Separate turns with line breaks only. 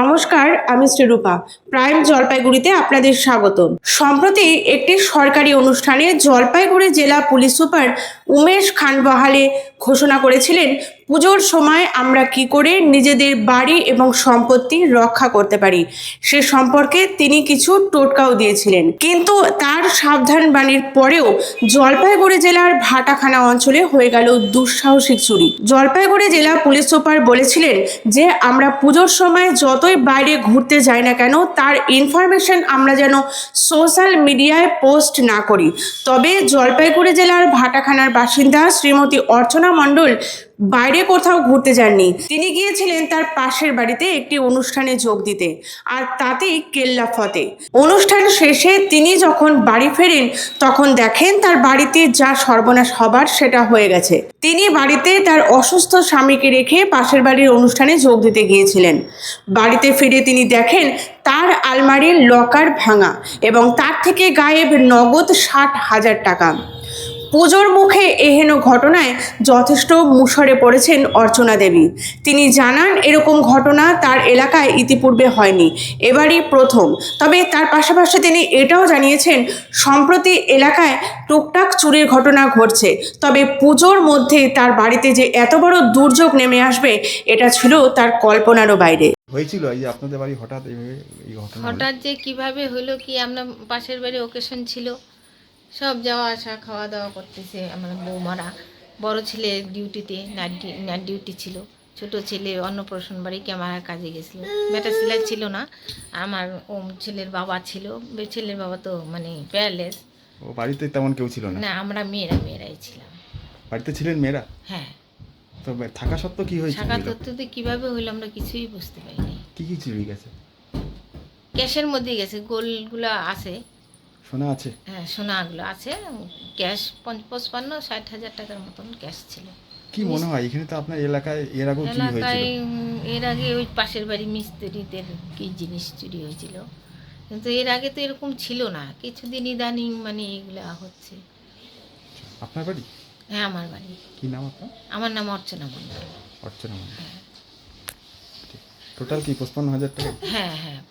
নমস্কার, আমি শ্রীরূপা। প্রাইম জলপাইগুড়িতে আপনাদের স্বাগত সম্প্রতি একটি সরকারি অনুষ্ঠানে জলপাইগুড়ি জেলা পুলিশ সুপার উমেশ খানবাহালে ঘোষণা করেছিলেন, পুজোর সময় আমরা কি করে নিজেদের বাড়ি এবং সম্পত্তি রক্ষা করতে পারি। সে সম্পর্কে তিনি কিছু টোটকাও দিয়েছিলেন। কিন্তু তার সাবধান বাণীর পরেও জলপাইগুড়ি জেলার ভাটাখানা অঞ্চলে হয়ে গেল দুঃসাহসিক চুরি। জলপাইগুড়ি জেলা পুলিশ সুপার বলেছিলেন যে, আমরা পুজোর সময় যতই বাইরে ঘুরতে যাই না কেন, তার ইনফরমেশন আমরা যেন সোশ্যাল মিডিয়ায় পোস্ট না করি। তবে জলপাইগুড়ি জেলার ভাটাখানার বাসিন্দা শ্রীমতী অর্চনা মণ্ডল বাইরে কোথাও ঘুরতে যাননি। তিনি গিয়েছিলেন তার পাশের বাড়িতে একটি অনুষ্ঠানে যোগ দিতে, আর তাতেই কেল্লা ফতে। অনুষ্ঠান শেষে তিনি যখন বাড়ি ফেরেন, তখন দেখেন তার বাড়িতে যা সর্বনাশ হবার সেটা হয়ে গেছে। তিনি বাড়িতে তার অসুস্থ স্বামীকে রেখে পাশের বাড়ির অনুষ্ঠানে যোগ দিতে গিয়েছিলেন। বাড়িতে ফিরে তিনি দেখেন তার আলমারির লকার ভাঙা এবং তার থেকে গায়েব নগদ ষাট হাজার টাকা। পুজোর মুখে এহেন ঘটনায় যথেষ্ট মুষড়ে পড়েছেন অর্চনা দেবী। তিনি জানান এরকম ঘটনা তার এলাকায় ইতিপূর্বে হয়নি। এবারই প্রথম। তবে তার পাশাপাশি তিনি এটাও জানিয়েছেন সম্প্রতি এলাকায় টুকটাক চুরির ঘটনা ঘটছে। তবে পুজোর মধ্যে তার বাড়িতে যে এত বড় দুর্যোগ নেমে আসবে এটা ছিল তার কল্পনারও বাইরে।
হয়েছিল এই যে আপনাদের বাড়ি হঠাৎ এই ঘটনা হলো?
হঠাৎ যে কীভাবে হলো কি আমরা পাশের বাড়ি ওকেশন ছিল। সব যাওয়া আসা খাওয়া দাওয়া করতেছে আমার বৌমারা। বড় ছেলে ডিউটিতে নাইট নাইট ডিউটি ছিল। ছোট ছেলে অন্নপ্রাশন বাড়ি ক্যামেরার কাজে গেছিল। বেটা ছেলে ছিল না আমার ওম ছেলের বাবা ছিল। ছেলের বাবা তো মানে প্যারলেস।
ও বাড়িতে তেমন কেউ ছিল না?
না আমরা মেয়েরা মেয়েরাই ছিলাম।
বাড়িতে ছিলেন মেয়েরা?
হ্যাঁ।
তবে থাকা সত্ত্বেও কি হয়েছিল
থাকা তথ্যতে কীভাবে হইল আমরা কিছুই বুঝতে পারিনি।
কি কি চুরি গেছে?
ক্যাশের মধ্যে গেছে গোলগুলো আছে।
শোনা আছে?
হ্যাঁ সোনাগুলো আছে। ক্যাশ পঞ্চ- পঁচপান্ন ষাট হাজার টাকার মতন ক্যাশ ছিল।
কি মনে হয় এখানে তো আপনার এলাকায় এর আগেও চুরি
এলাকায়
হয়েছিল।
এর আগে ওই পাশের বাড়ি মিস্ত্রিদের কি জিনিস চুরি হয়েছিল। কিন্তু এর আগে তো এরকম ছিল না। কিছুদিন ইদানিং মানে এগুলা হচ্ছে।
আপনার বাড়ি?
হ্যাঁ আমার বাড়ি।
কি নাম আপনার?
আমার নাম অর্চনা মণ্ডল।
অর্চনা টোটাল কি পঁচপান্ন হাজার টাকা?
হ্যাঁ হ্যাঁ।